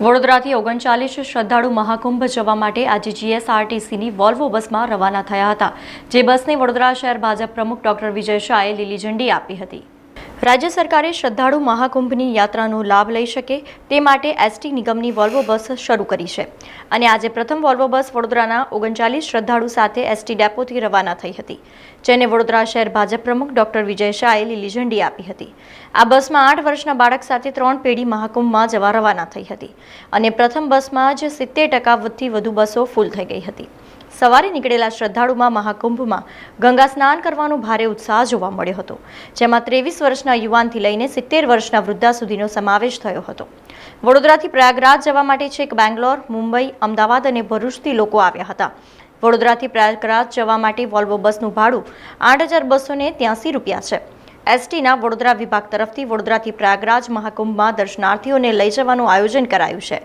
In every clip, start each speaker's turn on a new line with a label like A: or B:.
A: વડોદરાથી ઓગણચાલીસ શ્રદ્ધાળુ મહાકુંભ જવા માટે આજે જીએસઆરટીસીની વોલ્વો બસમાં રવાના થયા હતા, જે બસને વડોદરા શહેર ભાજપ પ્રમુખ ડોક્ટર વિજય શાહે લીલી ઝંડી આપી હતી. રાજ્ય સરકારે શ્રદ્ધાળુ મહાકુંભની યાત્રાનો લાભ લઈ શકે તે માટે એસટી નિગમની વોલ્વો બસ શરૂ કરી છે. અને આજે પ્રથમ વોલ્વો બસ વડોદરાના ઓગણચાલીસ શ્રદ્ધાળુ સાથે એસટી ડેપોથી રવાના થઈ હતી, જેને વડોદરા શહેર ભાજપ પ્રમુખ ડોક્ટર વિજય શાહે લીલી ઝંડી આપી હતી. આ બસમાં આઠ વર્ષના બાળક સાથે ત્રણ પેઢી મહાકુંભમાં જવા રવાના થઈ હતી અને પ્રથમ બસમાં જ સિત્તેર ટકાથી વધુ બસો ફૂલ થઈ ગઈ હતી. સવારે નીકળેલા શ્રદ્ધાળુમાં મહાકુંભમાં ગંગા સ્નાન કરવાનો ભારે ઉત્સાહ જોવા મળ્યો હતો, જેમાં ત્રેવીસ વર્ષના યુવાનથી લઈને સિત્તેર વર્ષના વૃદ્ધા સુધીનો સમાવેશ થયો હતો. વડોદરાથી પ્રયાગરાજ જવા માટે છેક બેંગ્લોર, મુંબઈ, અમદાવાદ અને ભરૂચથી લોકો આવ્યા હતા. વડોદરાથી પ્રયાગરાજ જવા માટે વોલ્વો બસનું ભાડું આઠ હજાર બસો ને ત્યાંસી રૂપિયા છે. એસટીના વડોદરા વિભાગ તરફથી વડોદરાથી પ્રયાગરાજ મહાકુંભમાં દર્શનાર્થીઓને લઈ જવાનું આયોજન કરાયું છે.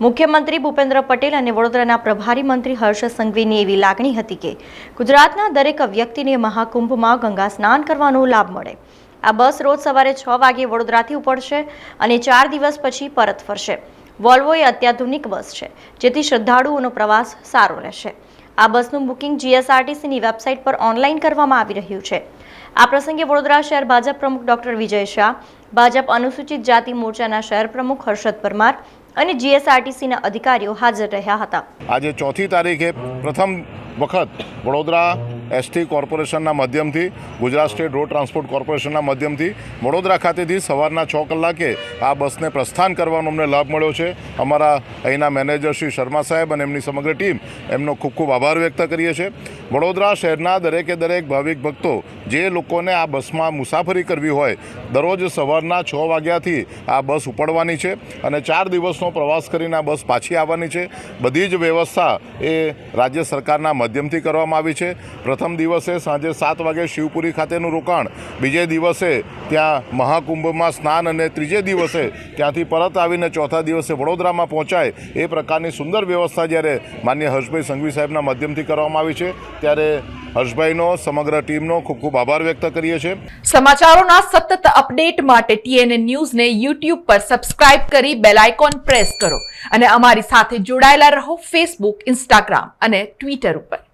A: મુખ્યમંત્રી ભૂપેન્દ્ર પટેલ અને વડોદરાના પ્રભારી મંત્રી હર્ષ સંઘવીની એવી લાગણી હતી કે ગુજરાતના દરેક વ્યક્તિને મહાકુંભમાં ગંગા સ્નાન કરવાનો લાભ મળે. આ બસ રોજ સવારે છ વાગે વડોદરાથી ઉપડશે અને ચાર દિવસ પછી પરત ફરશે. વોલ્વો એ અત્યાધુનિક બસ છે, જેથી શ્રદ્ધાળુઓનો પ્રવાસ સારો રહેશે. આ બસનું બુકિંગ જીએસઆરટીસીની વેબસાઇટ પર ઓનલાઈન કરવામાં આવી રહ્યું છે. આ પ્રસંગે વડોદરા શહેર ભાજપ પ્રમુખ ડોક્ટર વિજય શાહ ભાજપ અનુસૂચિત જાતિ મોરચાના શહેર પ્રમુખ હર્ષદ પરમાર અને જીએસઆરટીસીના અધિકારીઓ હાજર રહ્યા હતા.
B: આજે ચોથી તારીખે પ્રથમ વખત વડોદરા એસટી કોર્પોરેશનના માધ્યમથી, ગુજરાત સ્ટેટ રોડ ટ્રાન્સપોર્ટ કોર્પોરેશનના માધ્યમથી વડોદરા ખાતેથી સવારના છ કલાકે આ બસને પ્રસ્થાન કરવાનો અમને લાભ મળ્યો છે. અમારા અહીંના મેનેજર શ્રી શર્મા સાહેબ અને એમની સમગ્ર ટીમ એમનો ખૂબ ખૂબ આભાર વ્યક્ત કરીએ છીએ. વડોદરા શહેરના દરેકે દરેક ભાવિક ભક્તો જે લોકોને આ બસમાં મુસાફરી કરવી હોય, દરરોજ સવારના છ વાગ્યાથી આ બસ ઉપડવાની છે અને ચાર દિવસનો પ્રવાસ કરીને આ બસ પાછી આવવાની છે. બધી જ વ્યવસ્થા એ રાજ્ય સરકારના માધ્યમથી કરવામાં આવી છે. પ્રથમ દિવસે સાંજે સાત વાગે શિવપુરી ખાતેનું રોકાણ, બીજે દિવસે ત્યાં મહાકુંભમાં સ્નાન અને ત્રીજે દિવસે ત્યાંથી પરત આવીને ચોથા દિવસે વડોદરામાં પહોંચાય એ પ્રકારની સુંદર વ્યવસ્થા જ્યારે માન્ય હર્ષભાઈ સંઘવી સાહેબના માધ્યમથી કરવામાં આવી છે. ત્યારે હર્ષભાઈનો, સમગ્ર ટીમનો ખૂબ ખૂબ આભાર વ્યક્ત કરીએ છીએ.
C: સમાચારોના સતત અપડેટ માટે ટીએનએ ન્યૂઝને યુટ્યુબ પર સબસ્ક્રાઇબ કરી બેલ આઇકોન પ્રેસ કરો. અને અમારી સાથે જોડાયેલા રહો ફેસબુક, ઇન્સ્ટાગ્રામ અને ટ્વિટર ઉપર.